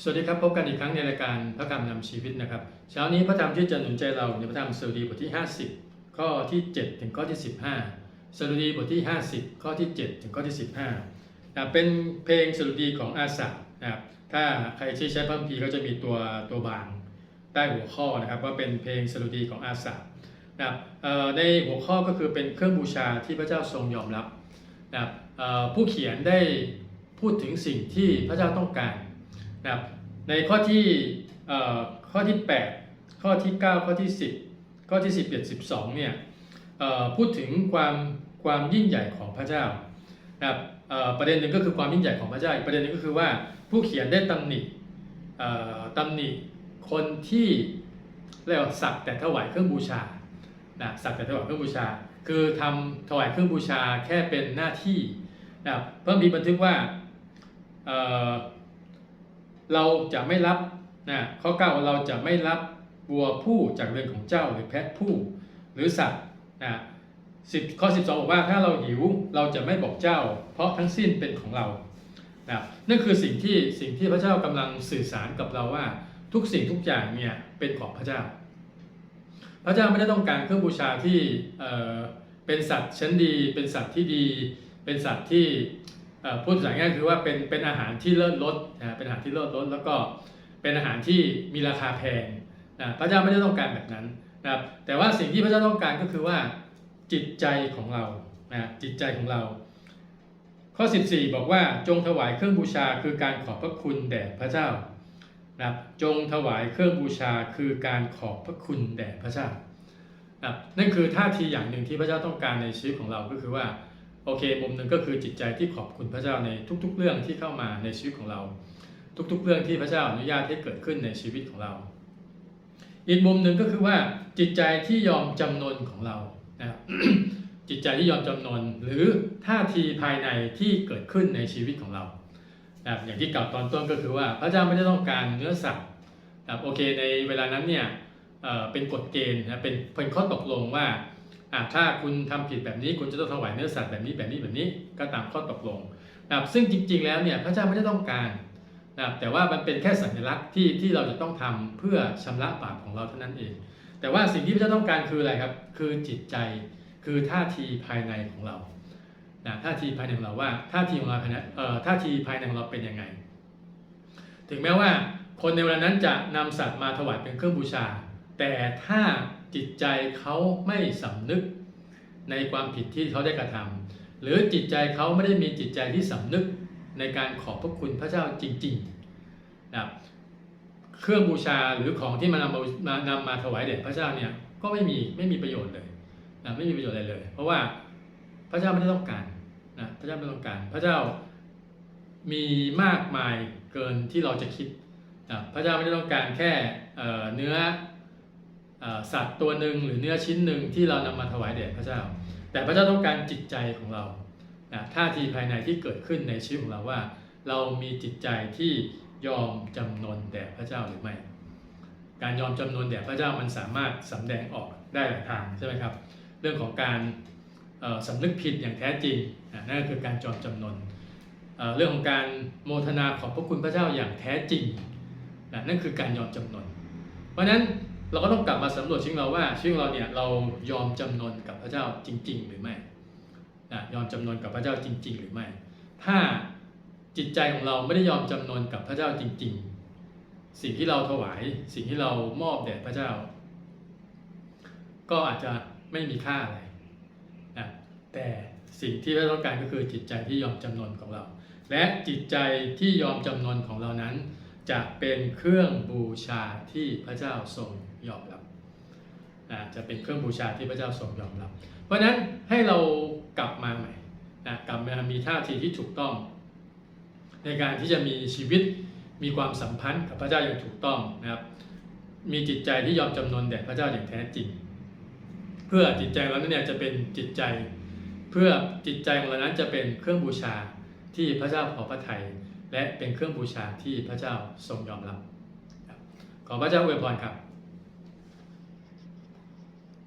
สวัสดีครับ พบกันอีกครั้งในรายการพระคำนำชีวิตนะครับ เช้านี้พระธรรมที่จะหนุนใจเราในพระธรรมสดุดีบทที่ 50 ข้อที่ 7 ถึงข้อที่ 15สดุดีบทที่ 50 ข้อที่ 7 ถึงข้อที่ 15นะเป็นเพลงสดุดีของอาสานะครับถ้าใครที่ใช้พระคัมภีก็จะมีตัวตัวบางใต้หัวข้อนะครับว่าเป็นเพลงสดุดีของอาสานะครับในหัวข้อก็คือเป็นเครื่องบูชาที่พระเจ้าทรงยอมรับนะครับผู้เขียนได้พูดถึงสิ่งที่พระเจ้าต้องการ นะครับในข้อที่ข้อที่ 8 ข้อที่ 9 ข้อที่ 10 ข้อที่ 11 12เนี่ยพูดถึงความความยิ่งใหญ่ของพระเจ้านะครับประเด็นหนึ่งก็คือความยิ่งใหญ่ของพระเจ้าอีกประเด็นหนึงก็คือว่าผู้เขียนได้ตำหนิเอ่อตำหนิคนที่เรียกว่าสักแต่ถวายเครื่องบูชานะสักแต่ถวายเครื่องบูชา คือทำถวายเครื่องบูชาแค่เป็นหน้าที่นะครับเพิ่มมีบันทึกว่า เราจะไม่รับนะข้อเก้าเราจะไม่รับวัวผู้จากเรือนของเจ้าหรือแพะผู้หรือสัตว์นะสิบข้อ 12บอกว่าถ้าเราหิวเราจะไม่บอกเจ้า เพราะทั้งสิ้นเป็นของเรานะนั่นคือสิ่งที่สิ่งที่พระเจ้ากำลังสื่อสารกับเราว่า ทุกสิ่งทุกอย่างเนี่ยเป็นของพระเจ้า พระเจ้าไม่ได้ต้องการเครื่องบูชาที่เออเป็นสัตว์ชั้นดี เป็นสัตว์ที่ดี เป็นสัตว์ที่ พูดภาษาง่ายๆคือว่าเป็นเป็นอาหารที่เลิศรสนะเป็นอาหารที่เลิศรสแล้วก็เป็นอาหารที่มีราคาแพงนะพระเจ้าไม่ได้ต้องการแบบนั้นนะครับแต่ว่าสิ่งที่พระเจ้าต้องการก็คือว่าจิตใจของเรานะจิตใจของเรา ข้อ 14 บอกว่าจงถวายเครื่องบูชาคือการขอบพระคุณแด่พระเจ้านะจงถวายเครื่องบูชาคือการขอบพระคุณแด่พระเจ้านะนั่นคือท่าทีอย่างหนึ่งที่พระเจ้าต้องการในชีวิตของเราก็คือว่า โอเคมุมหนึ่งก็คือจิตใจที่ขอบคุณพระเจ้าในทุกๆ เรื่องที่เข้ามาในชีวิตของเรา ทุก ๆ เรื่องที่พระเจ้าอนุญาตให้เกิดขึ้นในชีวิตของเรา อีกมุมหนึ่งก็คือว่าจิตใจที่ยอมจำนนของเรานะจิตใจที่ยอมจำนนหรือท่าทีภายในที่เกิดขึ้นในชีวิตของเรานะอย่างที่กล่าวตอนต้นก็คือว่าพระเจ้าไม่ได้ต้องการเนื้อสัตว์นะโอเคในเวลานั้นเนี่ยเเป็นกฎเกณฑ์นะเป็นเป็นข้อตกลงว่า ถ้าคุณทำผิดแบบนี้คุณจะต้องถวายเนื้อสัตว์แบบนี้แบบนี้แบบนี้ก็ตามข้อตกลงนะครับซึ่งจริง ๆ แล้วเนี่ยพระเจ้าไม่ได้ต้องการนะครับแต่ว่ามันเป็นแค่สัญลักษณ์ที่ที่เราจะต้องทำเพื่อชำระบาปของเราเท่านั้นเอง แต่ว่าสิ่งที่พระเจ้าต้องการคืออะไรครับ คือจิตใจคือท่าทีภายในของเรานะท่าทีภายในของเราว่าท่าทีของเราภายในเอ่อท่าทีภายในของเราเป็นยังไง ถึงแม้ว่าคนในเวลานั้นจะนำสัตว์มาถวายเป็นเครื่องบูชา แต่ถ้า จิตใจเขาไม่สำนึกในความผิดที่เขาได้กระทำหรือจิตใจเขาไม่ได้มีจิตใจที่สำนึกในการขอบพระคุณพระเจ้าจริงๆนะเครื่องบูชาหรือของที่มานำมานำมาถวายแด่พระเจ้าเนี่ยก็ไม่มีไม่มีประโยชน์เลยนะไม่มีประโยชน์อะไรเลย เพราะว่าพระเจ้าไม่ได้ต้องการนะพระเจ้าไม่ต้องการ พระเจ้ามีมากมายเกินที่เราจะคิดนะพระเจ้าไม่ได้ต้องการแค่เเนื้อ สัตว์ตัวหนึ่งหรือเนื้อชิ้นหนึ่งที่เรานำมาถวายแด่พระเจ้า แต่พระเจ้าต้องการจิตใจของเรานะท่าทีภายในที่เกิดขึ้นในชีวิตของเราว่า เรามีจิตใจที่ยอมจำนนแด่พระเจ้าหรือไม่ การยอมจำนนแด่พระเจ้ามันสามารถสำแดงออกได้หลายทางใช่ไหมครับ เรื่องของการสำนึกผิดอย่างแท้จริงอะนั่นก็คือการยอมจำนนเเรื่องของการโมทนาขอบพระคุณพระเจ้าอย่างแท้จริงนะนั่นคือการยอมจำนน เพราะฉะนั้น เราก็ต้องกลับมาสำรวจชีวิตเราว่าชีวิตเราเนี่ยเรายอมจำนนกับพระเจ้าจริง ๆ หรือไม่นะยอมจำนนกับพระเจ้าจริง ๆ หรือไม่ ถ้าจิตใจของเราไม่ได้ยอมจำนนกับพระเจ้าจริง ๆ สิ่งที่เราถวายสิ่งที่เรามอบแด่พระเจ้า ก็อาจจะไม่มีค่าอะไรนะแต่สิ่งที่เราต้องการก็คือจิตใจที่ยอมจำนนของเรา และจิตใจที่ยอมจำนนของเรานั้น จะเป็นเครื่องบูชาที่พระเจ้าทรงยอมรับนะจะเป็นเครื่องบูชาที่พระเจ้าทรงยอมรับ เพราะฉะนั้นให้เรากลับมาใหม่นะกลับมามีท่าทีที่ถูกต้อง ในการที่จะมีชีวิตมีความสัมพันธ์กับพระเจ้าอย่างถูกต้องนะครับ มีจิตใจที่ยอมจำนนแด่พระเจ้าอย่างแท้จริง เพื่อจิตใจของเราเนี่ยจะเป็นจิตใจ เพื่อจิตใจของเรานั้นจะเป็นเครื่องบูชาที่พระเจ้าพอพระทัย และเป็นเครื่องบูชาที่พระเจ้าทรงยอมรับ ขอพระเจ้าอวยพรครับ